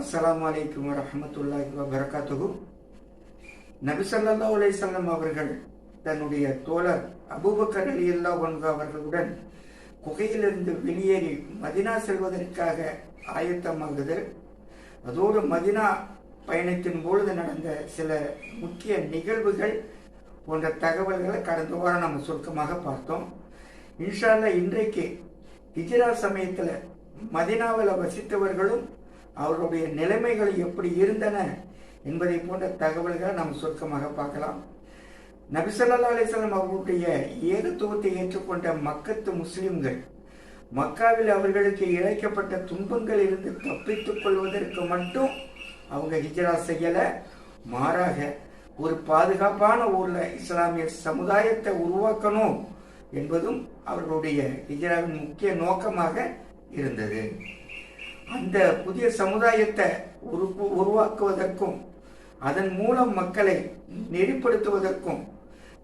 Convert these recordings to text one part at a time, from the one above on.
அஸ்ஸலாமு அலைக்கும் வரஹமத்துல்லாஹி வபரகாத்துஹு. நபி ஸல்லல்லாஹு அலைஹி அவர்கள் தன்னுடைய தோழர் அபூபக்கர் ரலியல்லாஹு அன்ஹு அவர்களுடன் குகையிலிருந்து வெளியேறி மதினா செல்வதற்காக ஆயத்தமாகுதல். அதோடு மதினா பயணத்தின் பொழுது நடந்த சில முக்கிய நிகழ்வுகள் போன்ற தகவல்களை கடந்த வாரம் நம்ம சுருக்கமாக பார்த்தோம். இன்ஷால்ல இன்றைக்கு ஹிஜ்ரா சமயத்தில் மதினாவில் வசித்தவர்களும் அவர்களுடைய நிலைமைகள் எப்படி இருந்தன என்பதை போன்ற தகவல்களை நாம் சுருக்கமாக பார்க்கலாம். நபிசல்லா அலிஸ்லாம் அவர்களுடைய ஏகத்துவத்தை ஏற்றுக்கொண்ட மக்கத்து முஸ்லிம்கள் மக்காவில் அவர்களுக்கு இழைக்கப்பட்ட துன்பங்கள் இருந்து தப்பித்துக் கொள்வதற்கு மட்டும் அவங்க ஹிஜ்ரா செய்யலை. மாறாக ஒரு பாதுகாப்பான ஊரில் இஸ்லாமிய சமுதாயத்தை உருவாக்கணும் என்பதும் அவர்களுடைய ஹிஜ்ராவின் முக்கிய நோக்கமாக இருந்தது. அந்த புதிய சமுதாயத்தை உரு உருவாக்குவதற்கும் அதன் மூலம் மக்களை நெறிப்படுத்துவதற்கும்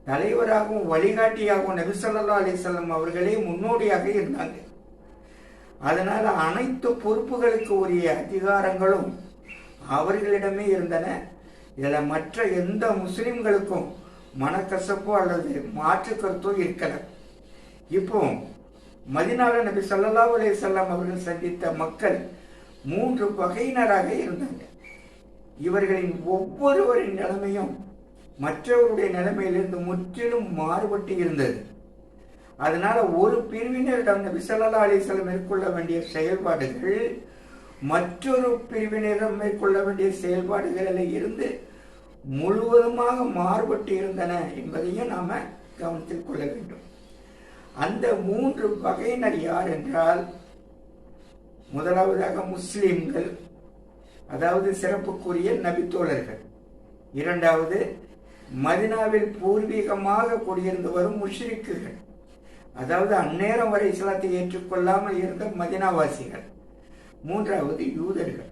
தலைவராகவும் வழிகாட்டியாகவும் நபிசல்லா அலிசல்லம் அவர்களே முன்னோடியாக இருந்தாங்க. அதனால அனைத்து பொறுப்புகளுக்கு உரிய அதிகாரங்களும் அவர்களிடமே இருந்தன. இதில் மற்ற எந்த முஸ்லிம்களுக்கும் மனக்கசப்போ அல்லது மாற்று கருத்தோ இருக்கல. இப்போ மதினால நபி சல்லா அலையம் அவர்கள் சந்தித்த மக்கள் மூன்று வகையினராக இருந்தாங்க. இவர்களின் ஒவ்வொருவரின் நிலைமையும் மற்றவருடைய நிலைமையிலிருந்து முற்றிலும் மாறுபட்டு இருந்தது. அதனால ஒரு பிரிவினரிடம் நபி சல்லா அலிஸ்லம் மேற்கொள்ள வேண்டிய செயல்பாடுகள் மற்றொரு பிரிவினரிடம் மேற்கொள்ள வேண்டிய செயல்பாடுகளில் இருந்து முழுவதுமாக மாறுபட்டு இருந்தன என்பதையும் நாம கவனத்தில் கொள்ள வேண்டும். அந்த மூன்று வகையினர் யார் என்றால் முதலாவதாக முஸ்லிம்கள் அதாவது சிறப்புக்குரிய நபித்தோழர்கள். இரண்டாவது மதினாவில் பூர்வீகமாக குடியிருந்து வரும் முஷ்ரிக்குகள். அதாவது அந்நேரம் வரை இஸ்லாத்தை ஏற்றுக்கொள்ளாமல் இருந்த மதினாவாசிகள். மூன்றாவது யூதர்கள்.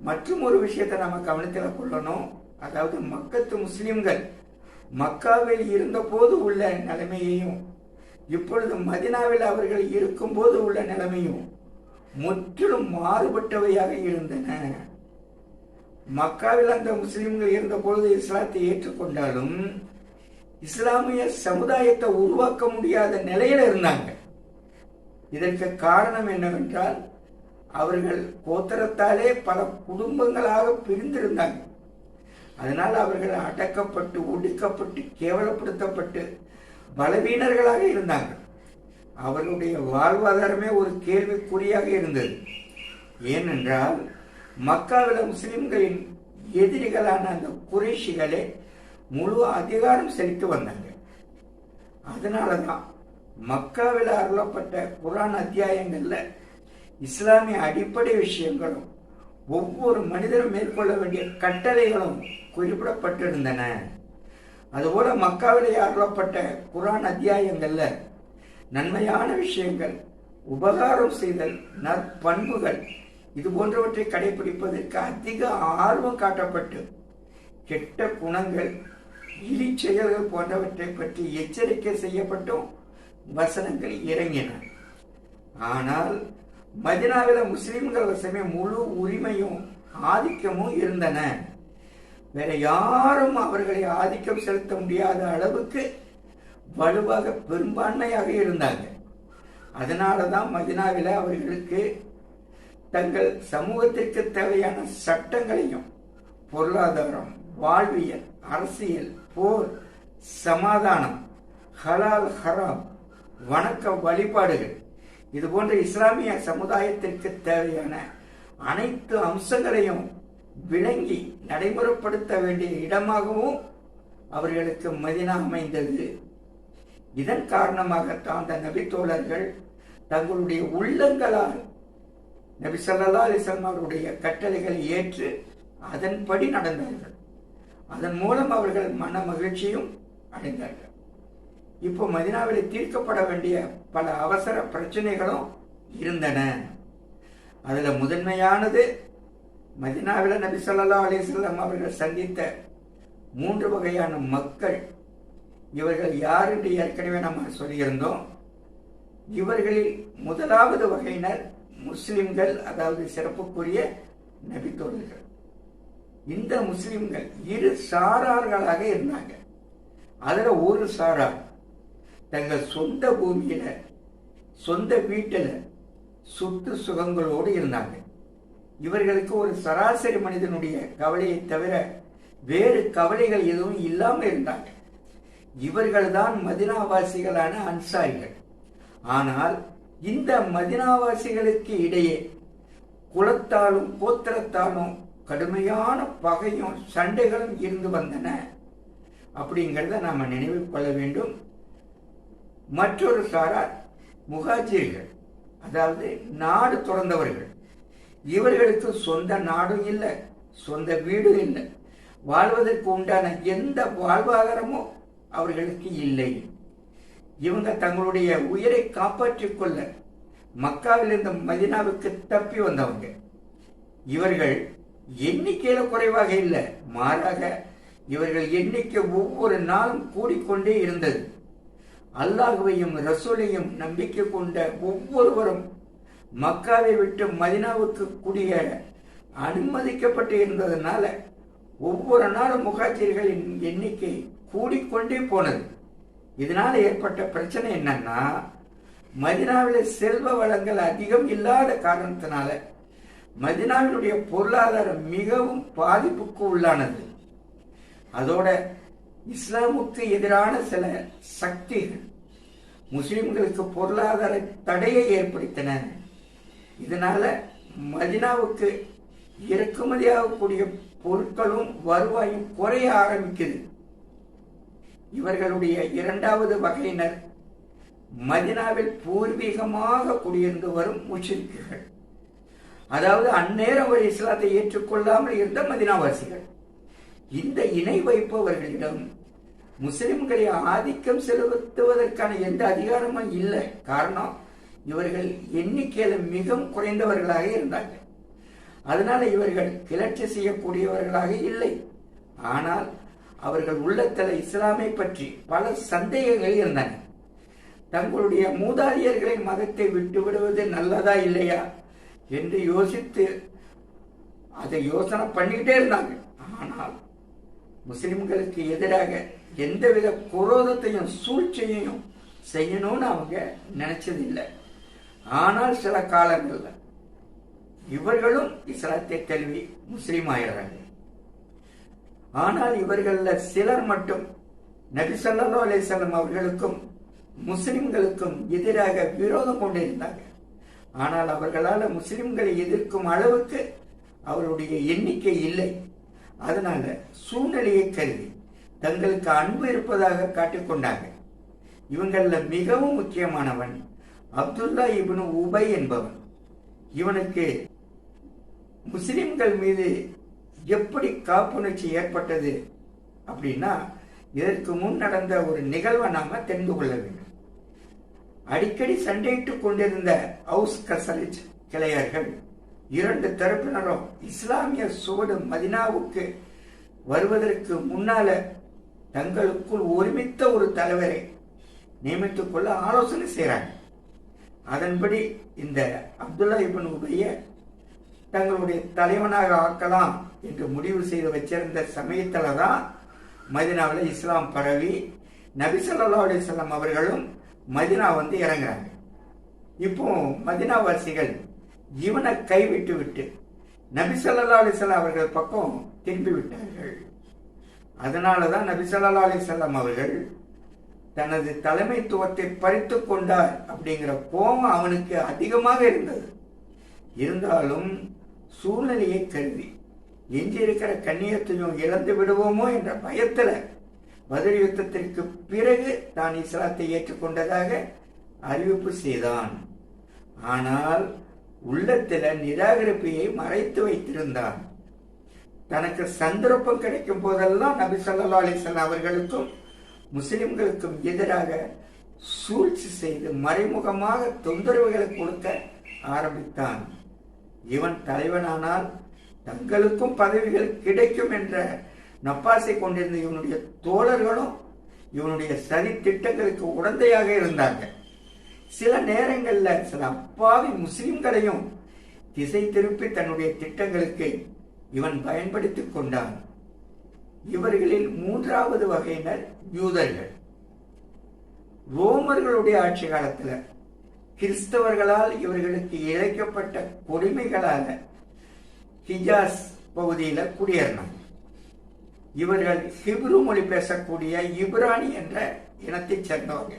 மற்றும் ஒரு விஷயத்தை நாம கவனத்தில் கொள்ளணும். அதாவது மக்கத்து முஸ்லிம்கள் மக்காவில் இருந்தபோது உள்ள நிலைமையையும் இப்பொழுது மதினாவில் அவர்கள் இருக்கும்போது உள்ள நிலைமையும் முற்றிலும் மாறுபட்டவையாக இருந்தன. மக்காவில் அந்த முஸ்லிம்கள் இருந்த பொழுது இஸ்லாத்தை ஏற்றுக்கொண்டாலும் இஸ்லாமிய சமுதாயத்தை உருவாக்க முடியாத நிலையில இருந்தாங்க. இதற்கு காரணம் என்னவென்றால் அவர்கள் கோத்தரத்தாலே பல குடும்பங்களாக பிரிந்திருந்தாங்க. அதனால் அவர்கள் அடக்கப்பட்டு ஒடுக்கப்பட்டு கேவலப்படுத்தப்பட்டு பலவீனர்களாக இருந்தாங்க அவர்களுடைய வாழ்வாதாரமே ஒரு கேள்விக்குறியாக இருந்தது. ஏனென்றால் மக்காவில் முஸ்லிம்களின் எதிரிகளான அந்த குறைஷிகளே முழு அதிகாரம் செலுத்தி வந்தாங்க அதனால தான் மக்காவில் அருளப்பட்ட குரான் அத்தியாயங்களில் இஸ்லாமிய அடிப்படை விஷயங்களும் ஒவ்வொரு மனிதரும் மேற்கொள்ள வேண்டிய கட்டளைகளும் குறிப்பிடப்பட்டிருந்தன. அதுபோல மக்காவிலே அருளப்பட்ட குரான் அத்தியாயங்கள்ல நன்மையான விஷயங்கள் உபகாரம் செய்தல் நற்பண்புகள் இது போன்றவற்றை கடைபிடிப்பதற்கு அதிக ஆர்வம் காட்டப்பட்டு கெட்ட குணங்கள் இழி செயல்கள் போன்றவற்றை பற்றி எச்சரிக்கை செய்யப்பட்டும் வசனங்கள் இறங்கின. ஆனால் மதினாவில் முஸ்லிம்கள் வசமே முழு உரிமையும் ஆதிக்கமும் இருந்தன. வேற யாரும் அவர்களை ஆதிக்கம் செலுத்த முடியாத அளவுக்கு வலுவாக பெரும்பான்மையாக இருந்தாங்க. அதனாலதான் மதினாவில் அவர்களுக்கு தங்கள் சமூகத்திற்கு தேவையான சட்டங்களையும் பொருளாதாரம் வாழ்வியல் அரசியல் போர் சமாதானம் ஹலால் ஹராம் வணக்க வழிபாடுகள் இது போன்ற இஸ்லாமிய சமுதாயத்திற்கு தேவையான அனைத்து அம்சங்களையும் விளங்கி நடைமுறைப்படுத்த வேண்டிய இடமாகவும் அவர்களுக்கு மதினா அமைந்தது. இதன் காரணமாகத்தான் அந்த நபித்தோழர்கள் தங்களுடைய உள்ளங்களால் நபி சல்லா அலைஹி அவருடைய கட்டளைகளை ஏற்று அதன்படி நடந்தார்கள். அதன் மூலம் அவர்கள் மன மகிழ்ச்சியும் அடைந்தார்கள். இப்போ மதினாவில் தீர்க்கப்பட வேண்டிய பல அவசர பிரச்சனைகளும் இருந்தன. அதில் முதன்மையானது மதினாவில் நபி ஸல்லல்லாஹு அலிஸ்லாம் அவர்கள் சந்தித்த மூன்று வகையான மக்கள் இவர்கள் யார் என்று ஏற்கனவே நம்ம சொல்லியிருந்தோம். இவர்களில் முதலாவது வகையினர் முஸ்லிம்கள் அதாவது சிறப்புக்குரிய நபித்தோழர்கள் இந்த முஸ்லிம்கள் இரு சாரார்களாக இருந்தாங்க. அதில் ஒரு சாரார் தங்கள் சொந்த பூமியில சொந்த வீட்டில் சொத்து சுகங்களோடு இருந்தாங்க. இவர்களுக்கு ஒரு சராசரி மனிதனுடைய கவலையை தவிர வேறு கவலைகள் எதுவும் இல்லாமல் இருந்தாங்க. இவர்கள்தான் மதினாவாசிகளான அன்சாரிகள். ஆனால் இந்த மதினாவாசிகளுக்கு இடையே குலத்தாலும் கோத்திரத்தாலும் கடுமையான பகையும் சண்டைகளும் இருந்து வந்தன. அப்படிங்கிறத நாம் நினைவில் கொள்ள வேண்டும். மற்றொரு சாரார் முகாஜிர்கள் அதாவது நாடு துறந்தவர்கள். இவர்களுக்கு சொந்த நாடும் இல்லை சொந்த வீடும் இல்லை. வாழ்வதற்கு உண்டான எந்த வாழ்வாதாரமும் அவர்களுக்கு இல்லை. இவங்க தங்களுடைய உயிரை காப்பாற்றிக் கொள்ள மக்காவிலிருந்து மதினாவுக்கு தப்பி வந்தவங்க. இவர்கள் எண்ணிக்கையில குறைவாக இல்லை மாறாக இவர்கள் எண்ணிக்கை ஒவ்வொரு நாளும் கூடிக்கொண்டே இருந்தது. அல்லாஹுவையும் ரசூலையும் நம்பிக்கை கொண்ட ஒவ்வொருவரும் மக்காவை விட்டு மதினாவுக்கு குடியேற அனுமதிக்கப்பட்டு இருந்ததுனால ஒவ்வொரு நாளும் முகாஜிர்களின் எண்ணிக்கை கூடிக்கொண்டே போனது. இதனால ஏற்பட்ட பிரச்சனை என்னன்னா மதினாவில் செல்வ வளங்கள் அதிகம் இல்லாத காரணத்தினால மதினாவினுடைய பொருளாதாரம் மிகவும் பாதிப்புக்கு உள்ளானது. அதோட இஸ்லாமுக்கு எதிரான சில சக்திகள் முஸ்லிம்களுக்கு பொருளாதார தடையை ஏற்படுத்தின. இதனால மதினாவுக்கு இறக்குமதியாகக்கூடிய பொருட்களும் வருவாயும் குறைய ஆரம்பிக்குது. இவர்களுடைய இரண்டாவது வகையினர் மதினாவில் பூர்வீகமாக குடியிருந்து வரும் முஷிரிக்குகள் அதாவது அந்நேரம் ஒரு இஸ்லாத்தை ஏற்றுக்கொள்ளாமல் இருந்த மதினாவாசிகள். இந்த இணை வைப்பவர்களிடம் முஸ்லிம்களை ஆதிக்கம் செலுத்துவதற்கான எந்த அதிகாரமும் இல்லை. காரணம் இவர்கள் எண்ணிக்கையில மிகவும் குறைந்தவர்களாக இருந்தாங்க அதனால இவர்கள் கிளர்ச்சி செய்யக்கூடியவர்களாக இல்லை. ஆனால் அவர்கள் உள்ளத்தில் இஸ்லாமை பற்றி பல சந்தேகங்கள் இருந்தன. தங்களுடைய மூதாதையர்களின் மதத்தை விட்டு விடுவது நல்லதா இல்லையா என்று யோசித்து அதை யோசனை பண்ணிக்கிட்டே இருந்தாங்க. ஆனால் முஸ்லிம்களுக்கு எதிராக எந்தவித குரோதத்தையும் சூழ்ச்சியையும் செய்யணும்னு அவங்க நினைச்சதில்லை. ஆனால் சில காலங்களில் இவர்களும் இஸ்லாத்தை தழுவி முஸ்லீம் ஆயிடுறாங்க. ஆனால் இவர்களில் சிலர் மட்டும் நபி ஸல்லல்லாஹு அலிசல்லம் அவர்களுக்கும் முஸ்லிம்களுக்கும் எதிராக விரோதம் கொண்டிருந்தாங்க ஆனால் அவர்களால் முஸ்லிம்களை எதிர்க்கும் அளவுக்கு அவருடைய எண்ணிக்கை இல்லை. அதனால சூழ்நிலையை கருதி தங்களுக்கு அன்பு இருப்பதாக காட்டிக்கொண்டாங்க இவங்களில் மிகவும் முக்கியமானவன் அப்துல்லா இப்னு உபை என்பவன். இவனுக்கு முஸ்லிம்கள் மீது எப்படி காப்புணர்ச்சி ஏற்பட்டது அப்படின்னா இதற்கு முன் நடந்த ஒரு நிகழ்வை நாம தெரிந்து கொள்ள வேண்டும். அடிக்கடி சண்டையிட்டுக் கொண்டிருந்த ஹவுஸ் கசலிச் கிளையர்கள் இரண்டு தரப்பினரும் இஸ்லாமிய சுவடு மதினாவுக்கு வருவதற்கு முன்னால தங்களுக்குள் ஒருமித்த ஒரு தலைவரை நியமித்துக் கொள்ள ஆலோசனை செய்கிறாங்க அதன்படி இந்த அப்துல்லா இபின் உபைய தங்களுடைய தலைவனாக ஆக்கலாம் என்று முடிவு செய்து வச்சிருந்த சமயத்தில் தான் மதினாவில் இஸ்லாம் பரவி நபிசல்லா ஸல்லல்லாஹு அவர்களும் மதினா வந்து இறங்குறாங்க. இப்போ மதினாவாசிகள் இவனை கைவிட்டு விட்டு நபிசல்லா ஸல்லல்லாஹு அவர்கள் பக்கம் திரும்பி விட்டார்கள். அதனால தான் நபிசல்லா ஸல்லல்லாஹு அவர்கள் தனது தலைமைத்துவத்தை பறித்து கொண்டார் அப்படிங்கிற கோபம் அவனுக்கு அதிகமாக இருந்தது. இருந்தாலும் சூழ்நிலையை கருதி எஞ்சியிருக்கிற கண்ணியத்தையும் இழந்து விடுவோமோ என்ற பயத்தில் பதில் யுத்தத்திற்கு பிறகு தான் இஸ்லாத்தை ஏற்றுக்கொண்டதாக அறிவிப்பு செய்தான். ஆனால் உள்ளத்தில் நிராகரிப்பையை மறைத்து வைத்திருந்தான். தனக்கு சந்தர்ப்பம் கிடைக்கும் போதெல்லாம் நபி ஸல்லல்லாஹு அலைஹி அவர்களுக்கும் முஸ்லிம்களுக்கும் எதிராக சூழ்ச்சி செய்து மறைமுகமாக தொந்தரவுகளை கொடுக்க ஆரம்பித்தான். இவன் தலைவனானால் தங்களுக்கும் பதவிகள் கிடைக்கும் என்ற நப்பாசை கொண்டிருந்த இவனுடைய தோழர்களும் இவனுடைய சதி திட்டங்களுக்கு உடந்தையாக இருந்தாங்க சில நேரங்களில் சில அப்பாவி முஸ்லிம்களையும் திசை திருப்பி தன்னுடைய திட்டங்களுக்கு இவன் பயன்படுத்தி கொண்டான். இவர்களில் மூன்றாவது வகையினர் யூதர்கள். ரோமர்களுடைய ஆட்சி காலத்துல கிறிஸ்தவர்களால் இவர்களுக்கு இழைக்கப்பட்ட கொடுமைகளால ஹிஜாஸ் பகுதியில குடியேறினாங்க. இவர்கள் ஹிப்ரு மொழி பேசக்கூடிய இப்ரானி என்ற இனத்தைச் சேர்ந்தவங்க.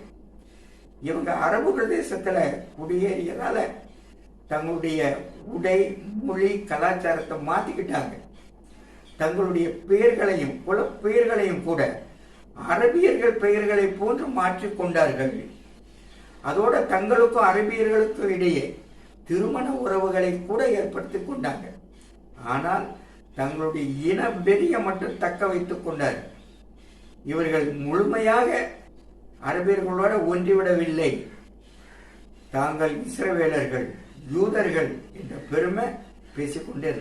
இவங்க அரபு பிரதேசத்தில் குடியேறியதால தங்களுடைய உடை மொழி கலாச்சாரத்தை மாத்திக்கிட்டாங்க. தங்களுடைய பெயர்களையும் குலப்பெயர்களையும் கூட அரபியர்கள் பெயர்களை போன்று மாற்றிக் கொண்டார்கள். அதோட தங்களுக்கும் அரபியர்களுக்கும் இடையே திருமண உறவுகளை கூட ஏற்படுத்தி கொண்டாங்க ஆனால் தங்களுடைய இன வெறியை மட்டும் தக்க வைத்துக் கொண்டார்கள் இவர்கள் முழுமையாக அரபியர்களோடு ஒன்றிவிடவில்லை. தாங்கள் இஸ்ரவேலர்கள் யூதர்கள் என்ற பெருமை பேசிக்கொண்டே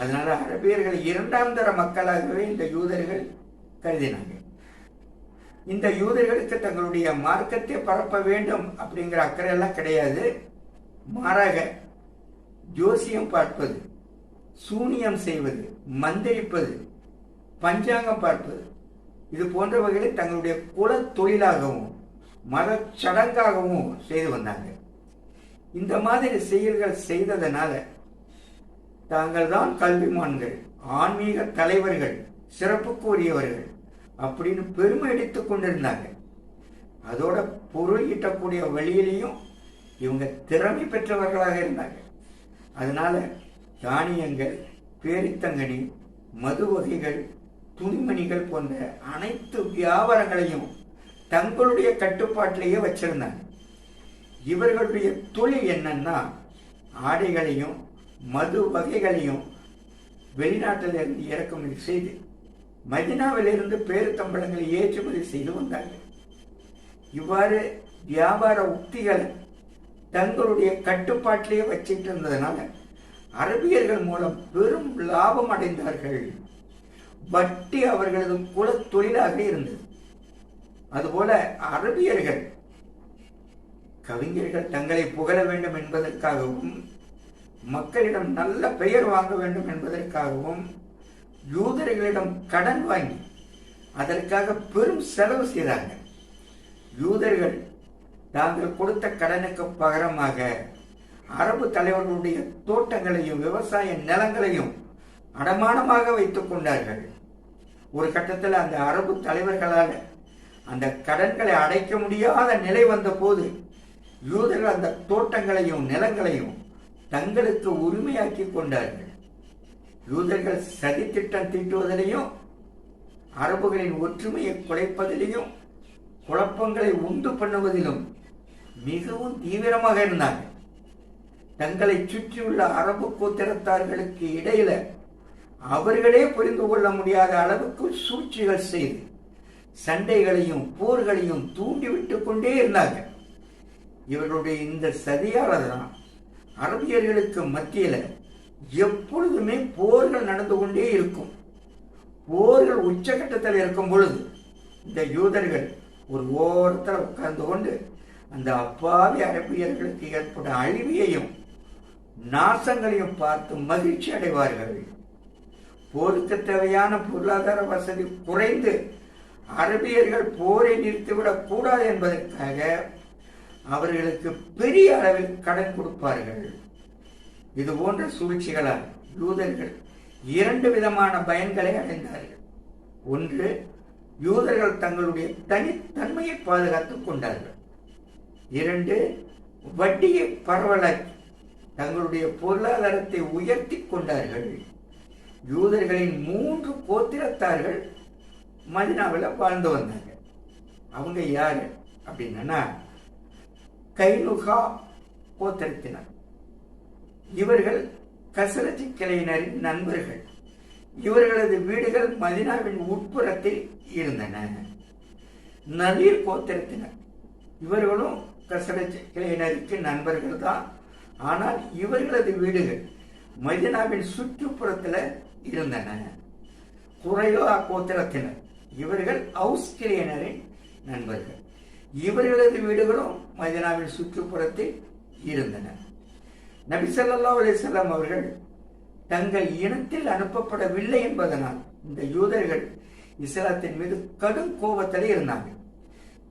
அதனால அரபியர்கள் இரண்டாம் தர மக்களாகவே இந்த யூதர்கள் கருதினாங்க. இந்த யூதர்களுக்கு தங்களுடைய மார்க்கத்தை பரப்ப வேண்டும் அப்படிங்கிற அக்கறை எல்லாம் கிடையாது. மாறாக ஜோசியம் பார்ப்பது சூனியம் செய்வது மந்திரிப்பது பஞ்சாங்கம் பார்ப்பது இது போன்ற வகையில் தங்களுடைய குல தொழிலாகவும் மத சடங்காகவும் செய்து வந்தாங்க. இந்த மாதிரி செயல்கள் செய்ததனால தாங்கள் தான் கல்விமான்கள் ஆன்மீக தலைவர்கள் சிறப்புக்குரியவர்கள் அப்படின்னு பெருமை அடித்துக் கொண்டிருந்தாங்க அதோட பொருள் ஈட்டக்கூடிய வழியிலையும் இவங்க திறமை பெற்றவர்களாக இருந்தாங்க அதனால தானியங்கள் பேரித்தங்கனி மது வகைகள் துணிமணிகள் போன்ற அனைத்து வியாபாரங்களையும் தங்களுடைய கட்டுப்பாட்டிலேயே வச்சிருந்தாங்க. இவர்களுடைய தொழில் என்னன்னா ஆடைகளையும் மது வகைகளையும் வெளிநாட்டிலிருந்து இறக்குமதி செய்து மதினாவிலிருந்து பேருத்தம்பளங்களை ஏற்றுமதி செய்து வந்தாங்க இவ்வாறு வியாபார உத்திகளை தங்களுடைய கட்டுப்பாட்டிலேயே வச்சிட்டு இருந்ததுனால அரபியர்கள் மூலம் பெரும் லாபம் அடைந்தார்கள். வட்டி அவர்களது குல தொழிலாக இருந்தது. அதுபோல அரபியர்கள் கவிஞர்கள் தங்களை புகழ வேண்டும் என்பதற்காகவும் மக்களிடம் நல்ல பெயர் வாங்க வேண்டும் என்பதற்காகவும் யூதர்களிடம் கடன் வாங்கி அதற்காக பெரும் செலவு செய்தாங்க யூதர்கள் தாங்கள் கொடுத்த கடனுக்கு பகரமாக அரபு தலைவர்களுடைய தோட்டங்களையும் விவசாய நிலங்களையும் அடமானமாக வைத்துக் கொண்டார்கள். ஒரு கட்டத்தில் அந்த அரபு தலைவர்களால் அந்த கடன்களை அடைக்க முடியாத நிலை வந்த போது யூதர்கள் அந்த தோட்டங்களையும் நிலங்களையும் தங்களுக்கு உரிமையாக்கி கொண்டார்கள். யூதர்கள் சதி திட்டம் தீட்டுவதிலையும் அரபுகளின் ஒற்றுமையை குலைப்பதிலையும் குழப்பங்களை உண்டு பண்ணுவதிலும் மிகவும் தீவிரமாக இருந்தாங்க தங்களை சுற்றியுள்ள அரபு கூத்திரத்தார்களுக்கு இடையில அவர்களே புரிந்து கொள்ள முடியாத அளவுக்கு சூழ்ச்சிகள் செய்து சண்டைகளையும் போர்களையும் தூண்டிவிட்டு கொண்டே இருந்தாங்க இவர்களுடைய இந்த சதியால தான் அரபியர்களுக்கு மத்தியில எப்பொழுதுமே போர்கள் நடந்து கொண்டே இருக்கும். போர்கள் உச்சகட்டத்தில் இருக்கும் பொழுது இந்த யூதர்கள் ஒரு ஓரத்தில் உட்கார்ந்து கொண்டு அந்த அப்பாவி அரபியர்களுக்கு ஏற்பட்ட அழிவையும் நாசங்களையும் பார்த்து மகிழ்ச்சி அடைவார்கள். போருக்கு தேவையான பொருளாதார வசதி குறைந்து அரபியர்கள் போரை நிறுத்திவிடக் கூடாது என்பதற்காக அவர்களுக்கு பெரிய அளவில் கடன் கொடுப்பார்கள். இது போன்ற சூழ்ச்சிகளால் யூதர்கள் இரண்டு விதமான பயன்களை அடைந்தார்கள். ஒன்று யூதர்கள் தங்களுடைய தனித்தன்மையை பாதுகாத்துக் கொண்டார்கள். இரண்டு வட்டியை பரவலாக்கி தங்களுடைய பொருளாதாரத்தை உயர்த்தி கொண்டார்கள். யூதர்களின் மூன்று கோத்திரத்தார்கள் மதினாவில் வாழ்ந்து வந்தாங்க அவங்க யாரு அப்படின்னா கைனுகா கோத்திரத்தினர். இவர்கள் கசரஜி கிளையினரின் நண்பர்கள். இவர்களது வீடுகள் மதினாவின் உட்புறத்தில் இருந்தன. நவீர் கோத்திரத்தினர். இவர்களும் கசரஜ் கிளையினருக்கு நண்பர்கள் தான் ஆனால் இவர்களது வீடுகள் மதினாவின் சுற்றுப்புறத்தில் இருந்தன. குறைவா கோத்திரத்தினர். இவர்கள் ஹவுஸ் கிளையினரின் நண்பர்கள். இவர்களது வீடுகளும் மதினாவின் சுற்றுப்புறத்தில் இருந்தன. நபி ஸல்லல்லாஹு அவர்கள் தங்கள் இனத்தில் அனுப்பப்படவில்லை என்பதனால் இந்த யூதர்கள் இஸ்லாத்தின் மீது கடும் கோபத்தில் இருந்தாங்க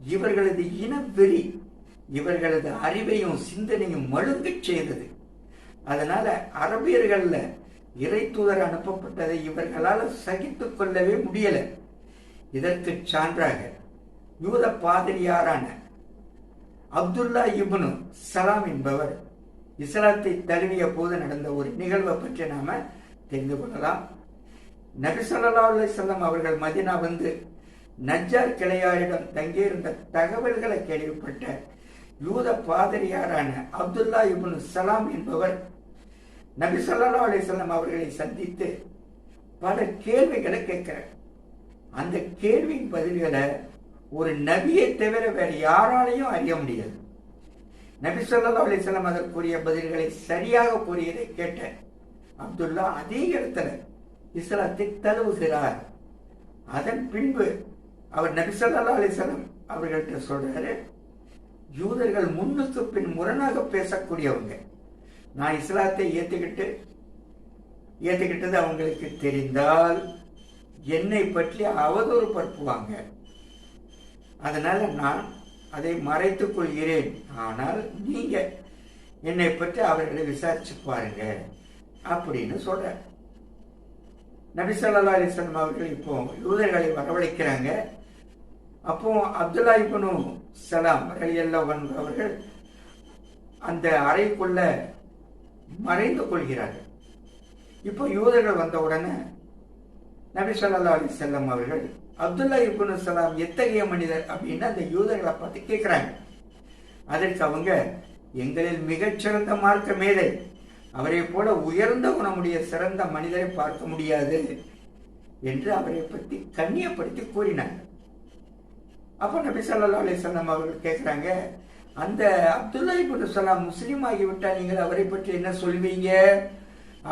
இவர்களது இன வெறி இவர்களது அறிவையும் சிந்தனையும் மழுங்கச் செய்தது. அதனால அரபியர்கள்ல இறை தூதர் அனுப்பப்பட்டதை இவர்களால் சகித்துக் கொள்ளவே முடியல. இதற்கு சான்றாக யூத பாதிரியாரான அப்துல்லா இப்னு சலாம் என்பவர் இஸ்லாத்தை தழுவிய போது நடந்த ஒரு நிகழ்வை பற்றி நாம தெரிந்து கொள்ளலாம். நபிசல்லா ஸல்லல்லாஹு அவர்கள் மதினா வந்து நஜ்ஜார் கிளையாரிடம் தங்கியிருந்த தகவல்களை கேள்விப்பட்ட யூத பாதிரியாரான அப்துல்லா இப்னு சலாம் என்பவர் நபி சொல்லா அலிசல்லாம் அவர்களை சந்தித்து பல கேள்விகளை கேட்கிறார். அந்த கேள்வியின் பதில்களை ஒரு நபியை தவிர வேறு யாராலையும் அறிய முடியாது. நபி சொல்லா அலைஹி அதற்குரிய பதில்களை சரியாக கூறியதை கேட்ட அப்துல்லா அதே இடத்துல இஸ்லாத்தை தழுவுகிறார் அதன் பின்பு அவர் நபி சொல்லா அலைஹி வஸல்லம் அவர்கள்ட்ட சொல்றாரு யூதர்கள் முன்னுக்கு பின் முரணாக பேசக்கூடியவங்க. நான் இஸ்லாத்தை ஏத்துக்கிட்டு ஏத்துக்கிட்டது அவங்களுக்கு தெரிந்தால் என்னை பற்றி அவதூறு பரப்புவாங்க. அதனால் நான் அதை மறைத்து கொள்கிறேன். ஆனால் நீங்கள் என்னை பற்றி அவர்களை விசாரிச்சு பாருங்க அப்படின்னு சொல்கிறார் நபிசல்லா அலிஸ்லாம் அவர்கள் இப்போ யூதர்களை வரவழைக்கிறாங்க. அப்போ அப்துல்லா இப்னு சலாம் ரலியல்லாஹு அவர்கள் அந்த அறைக்குள்ள மறைந்து கொள்கிறார்கள். இப்போ யூதர்கள் வந்த உடனே நபி சொல்லா அலி செல்லம் அவர்கள் அப்துல்லா இப்னு சலாம் எத்தகைய மனிதர் அப்படின்னு அந்த யூதர்களை பார்த்து கேட்குறாங்க அதற்கு அவங்க எங்களில் மிகச்சிறந்த மார்க்க மேதை. அவரை போல உயர்ந்த குணமுடைய சிறந்த மனிதரை பார்க்க முடியாது என்று அவரை பற்றி கண்ணியப்படுத்தி கூறினாங்க அப்போ நபி ஸல்லல்லாஹு அலைஹி வஸல்லம் அவர்கள் கேட்குறாங்க அந்த அப்துல்லா இப்னு சலாம் முஸ்லீம் ஆகிவிட்டால் நீங்கள் அவரை பற்றி என்ன சொல்வீங்க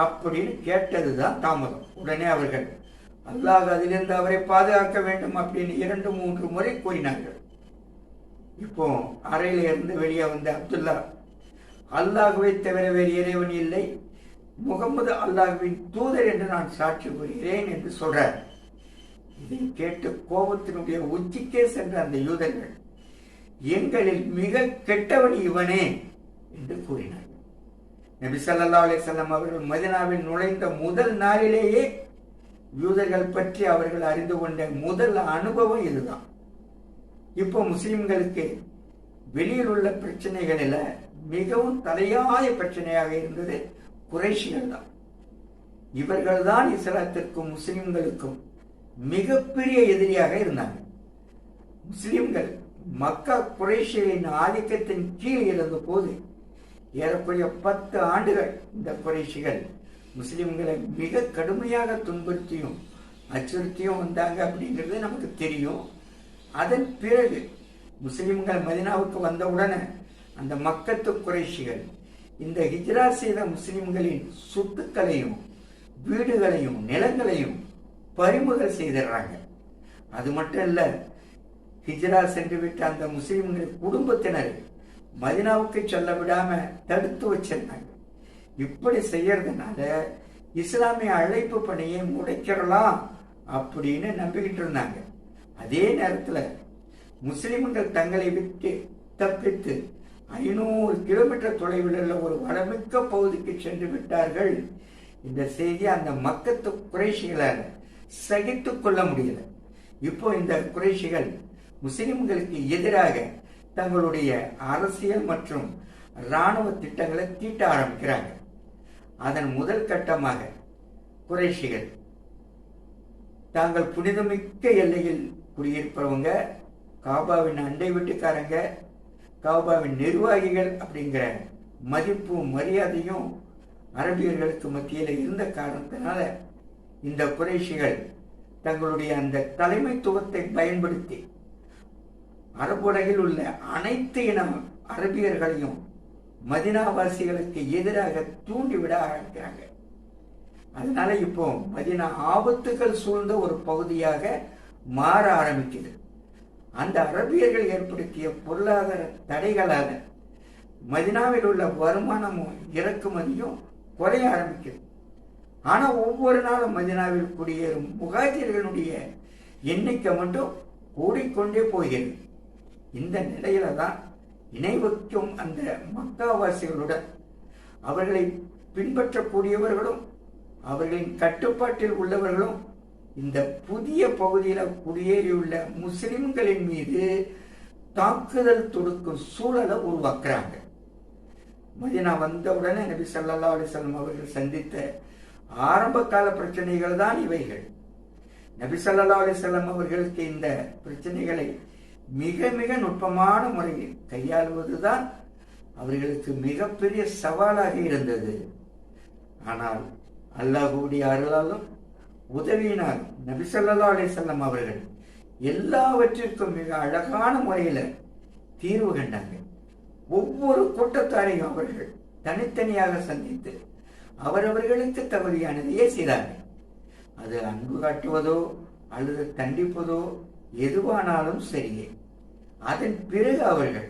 அப்படின்னு கேட்டது தான் தாமதம். உடனே அவர்கள் அல்லாஹ் அதிலிருந்து அவரை பாதுகாக்க வேண்டும் அப்படின்னு இரண்டு மூன்று முறை கூறினார்கள். இப்போ அறையில இருந்து வெளியே வந்த அப்துல்லா அல்லாஹுவை தவிர வேறு இறைவன் இல்லை. முகமது அல்லாஹுவின் தூதர் என்று நான் சாட்சி கூறுகிறேன் என்று சொல்றார். இதை கேட்டு கோபத்தினுடைய உச்சிக்கே சென்ற அந்த யூதர்கள் எங்களில் மிக கெட்டவன் இவனே என்று கூறினார் நபி சல்லா அலிசல்லாம் அவர்கள் மதினாவில் நுழைந்த முதல் நாளிலேயே யூதர்கள் பற்றி அவர்கள் அறிந்து கொண்ட முதல் அனுபவம் இதுதான். இப்போ முஸ்லிம்களுக்கு வெளியில் உள்ள பிரச்சனைகளில் மிகவும் தலையாய பிரச்சனையாக இருந்தது குறைஷிகள் தான். இவர்கள் தான் இஸ்லாத்திற்கும் முஸ்லிம்களுக்கும் மிகப்பெரிய எதிரியாக இருந்தாங்க. முஸ்லிம்கள் மக்கா குறைஷிகளின் ஆதிக்கத்தின் கீழ் இருந்த போது ஏறக்குறைய பத்து ஆண்டுகள் இந்த குறைஷிகள் முஸ்லிம்களை மிக கடுமையாக துன்புறுத்தியும் அச்சுறுத்தியும் வந்தாங்க அப்படிங்கிறது நமக்கு தெரியும். அதன் பிறகு முஸ்லிம்கள் மதினாவுக்கு வந்தவுடனே அந்த மக்கத்து குறைஷிகள் இந்த ஹிஜ்ரா செய்த முஸ்லிம்களின் சொத்துக்களையும் வீடுகளையும் நிலங்களையும் பறிமுதல் செய்திடுறாங்க. அது மட்டும் இல்லை ஹிஜ்ரா சென்று விட்ட அந்த முஸ்லிம்களின் குடும்பத்தினர் மதினாவுக்கு செல்ல விடாம தடுத்து வச்சிருந்தாங்க. இப்படி செய்யறதுனால இஸ்லாமிய அழைப்பு பணியை முடைக்கிறலாம் அப்படின்னு நம்பிக்கிட்டு இருந்தாங்க. அதே நேரத்துல முஸ்லிம்கள் தங்களை விட்டு தப்பித்து ஐநூறு கிலோமீட்டர் தொலைவில் உள்ள ஒரு வளமிக்க பகுதிக்கு சென்று விட்டார்கள். இந்த செய்தி அந்த மக்கத்து குறைஷிகளால் சகித்து கொள்ள முடியல. இப்போ இந்த குறைஷிகள் முஸ்லிம்களுக்கு எதிராக தங்களுடைய அரசியல் மற்றும் இராணுவ திட்டங்களை தீட்ட ஆரம்பிக்கிறாங்க. அதன் முதல் கட்டமாக குறைஷிகள் தாங்கள் புனிதமிக்க எல்லையில் குடியிருப்பவங்க காபாவின் அண்டை வீட்டுக்காரங்க காபாவின் நிர்வாகிகள் அப்படிங்கிற மதிப்பும் மரியாதையும் அரபியர்களுக்கு மத்தியில் இருந்த காரணத்தினால இந்த குறைஷிகள் தங்களுடைய அந்த தலைமைத்துவத்தை பயன்படுத்தி அரபுலகில் உள்ள அனைத்து இன அரபியர்களையும் மதினாவாசிகளுக்கு எதிராக தூண்டிவிட ஆரம்பிக்கிறாங்க அதனால இப்போ மதினா ஆபத்துகள் சூழ்ந்த ஒரு பகுதியாக மாற ஆரம்பிக்குது. அந்த அரபியர்கள் ஏற்படுத்திய பொருளாதார தடைகளாக மதினாவில் உள்ள வருமானமும் இறக்குமதியும் குறைய ஆரம்பிக்குது. ஆனா ஒவ்வொரு நாளும் மதினாவில் குடியேறும் முகாஜர்களுடைய எண்ணிக்கை மட்டும் கூடிக்கொண்டே போகிறது. இந்த நிலையில தான் இணைவுக்கும் அந்த மக்காவாசிகளுடன் அவர்களை பின்பற்றக்கூடியவர்களும் அவர்களின் கட்டுப்பாட்டில் உள்ளவர்களும் இந்த புதிய பகுதியில் குடியேறியுள்ள முஸ்லிம்களின் மீது தாக்குதல் தொடுக்கும் சூழலை உருவாக்குறாங்க. மதினா வந்தவுடனே நபி சல்லா அலைஹி அவர்கள் சந்தித்த ஆரம்ப கால பிரச்சனைகள் தான் இவைகள். நபி சல்லா அலைஹி அவர்களுக்கு இந்த பிரச்சனைகளை மிக மிக நுட்பமான முறையில் கையாளுவதுதான் அவர்களுக்கு மிகப்பெரிய சவாலாக இருந்தது. ஆனால் அல்லாஹுடைய அருளாலும் உதவியினால் நபிசல்லா ஸல்லல்லாஹு அலைஹி அவர்கள் எல்லாவற்றிற்கும் மிக அழகான முறையில் தீர்வு கண்டாங்க. ஒவ்வொரு கூட்டத்தாரையும் அவர்கள் தனித்தனியாக சந்தித்து அவரவர்களுக்கு தகுதியானதையே செய்தாங்க. அது அன்பு காட்டுவதோ அல்லது தண்டிப்பதோ எதுவானாலும் சரியே. அதன் பிறகு அவர்கள்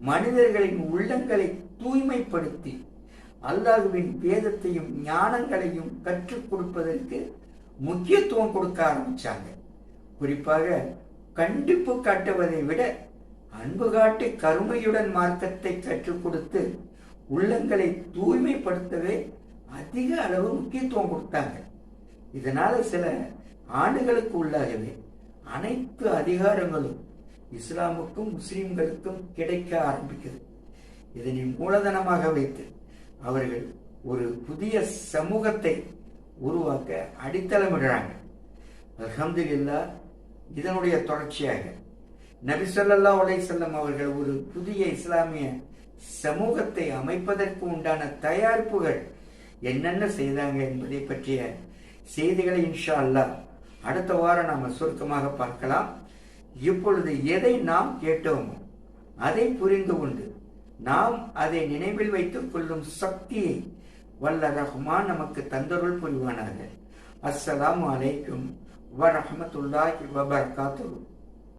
மனிதர்களின் உள்ளங்களை தூய்மைப்படுத்தி அல்லாஹுவின் வேதத்தையும் ஞானங்களையும் கற்றுக் கொடுப்பதற்கு முக்கியத்துவம் கொடுக்க ஆரம்பிச்சாங்க. குறிப்பாக கண்டிப்பு காட்டுவதை விட அன்பு காட்டி கருமையுடன் மார்க்கத்தை கற்றுக் கொடுத்து உள்ளங்களை தூய்மைப்படுத்தவே அதிக அளவு முக்கியத்துவம் கொடுத்தாங்க. இதனால சில ஆண்டுகளுக்கு உள்ளாகவே அனைத்து அதிகாரங்களும் இஸ்லாமுக்கும் முஸ்லிம்களுக்கும் கிடைக்க ஆரம்பிக்குது. இதனை மூலதனமாக வைத்து அவர்கள் ஒரு புதிய சமூகத்தை உருவாக்க அடித்தளமிடுறாங்க. இல்லா இதனுடைய தொடர்ச்சியாக நபி சொல்லல்லா உலை செல்லம் அவர்கள் ஒரு புதிய இஸ்லாமிய சமூகத்தை அமைப்பதற்கு உண்டான தயாரிப்புகள் என்னென்ன செய்தாங்க என்பதை பற்றிய செய்திகளை இன்ஷா அல்லாஹ் அடுத்த வாரம் நாம் சுருக்கமாக பார்க்கலாம். இப்பொழுது எதை நாம் கேட்டோமோ? அதை புரிந்து கொண்டு நாம் அதை நினைவில் வைத்துக் கொள்ளும் சக்தியை வல்ல ரஹ்மான் நமக்கு தந்தருள் புரிவானாக. அஸ்ஸலாம் அலைக்கும் வரஹ்மத்துல்லாஹி வபரகாத்துஹு.